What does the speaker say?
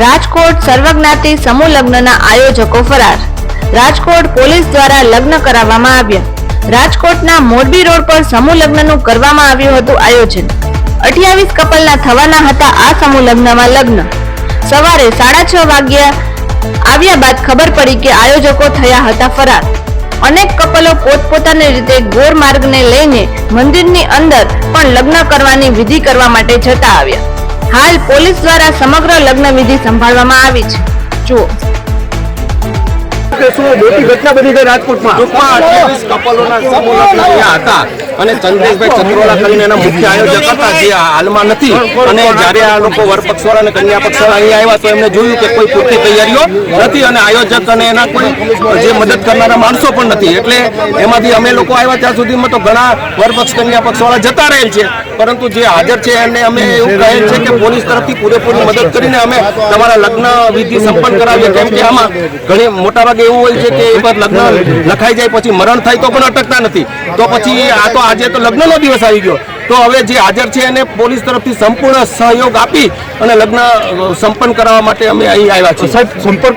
રાજકોટ સર્વજ્ઞાતિ સમૂહ લગ્નના આયોજકો ફરાર. રાજકોટ પોલીસ દ્વારા લગ્ન કરાવવામાં આવ્યા. રાજકોટના મોરબી રોડ પર સમૂહ લગ્નનું કરવામાં આવ્યું હતું આયોજન. અઠ્યાવીસ કપલના થવાના હતા આ સમૂહ લગ્નમાં લગ્ન. સવારે સાડા છ વાગ્યા આવ્યા બાદ ખબર પડી કે આયોજકો થયા હતા ફરાર. અનેક કપલો પોતપોતાની રીતે ગોર માર્ગને લઈને મંદિરની અંદર પણ લગ્ન કરવાની વિધિ કરવા માટે જતા આવ્યા. હાલ પોલીસ દ્વારા સમગ્ર લગ્ન વિધિ સંભાળવામાં આવી છે. જુઓ. મોટી આયોજક અને એના કોઈ જે મદદ કરનારા માણસો પણ નથી. એટલે એમાંથી અમે લોકો આવ્યા ત્યાં સુધીમાં તો ઘણા વરપક્ષ કન્યા પક્ષવાળા જતા રહેલ છે. પરંતુ જે હાજર છે એને અમે એવું કહેલ છે કે પોલીસ તરફથી પૂરેપૂરી મદદ કરીને અમે તમારા લગ્ન વિધિ સંપન્ન કરાવીએ. કેમ કે આમાં ઘણી મોટાભાગે એવું હોય છે કે એકવાર લગ્ન લખાઈ જાય પછી મરણ થાય તો પણ અટકતા નથી. તો પછી આ તો આજે તો લગ્નનો દિવસ આવી ગયો. તો હવે જે હાજર છે એને પોલીસ તરફથી સંપૂર્ણ સહયોગ આપી અને લગ્ન સંપન્ન કરાવવા માટે અમે અહીં આવ્યા છીએ. સાહેબ, સંપર્ક